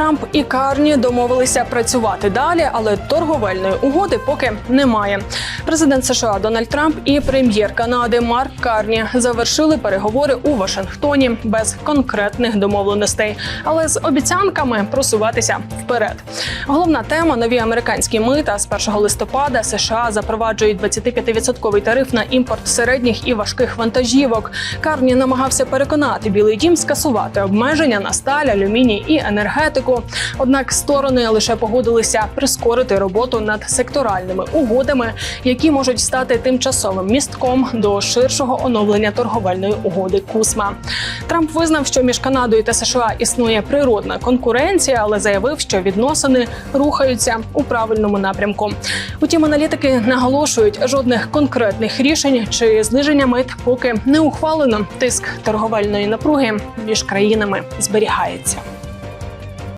Трамп і Карні домовилися працювати далі, але торговельної угоди поки немає. Президент США Дональд Трамп і прем'єр Канади Марк Карні завершили переговори у Вашингтоні без конкретних домовленостей, але з обіцянками просуватися вперед. Головна тема нові американські мита з 1 листопада США запроваджують 25% тариф на імпорт середніх і важких вантажівок. Карні намагався переконати Білий Дім скасувати обмеження на сталь, алюміній і енергетику. Однак сторони лише погодилися прискорити роботу над секторальними угодами, які можуть стати тимчасовим містком до ширшого оновлення торговельної угоди Кусма. Трамп визнав, що між Канадою та США існує природна конкуренція, але заявив, що відносини рухаються у правильному напрямку. Утім, аналітики наголошують, жодних конкретних рішень чи зниження мит поки не ухвалено. Тиск торговельної напруги між країнами зберігається.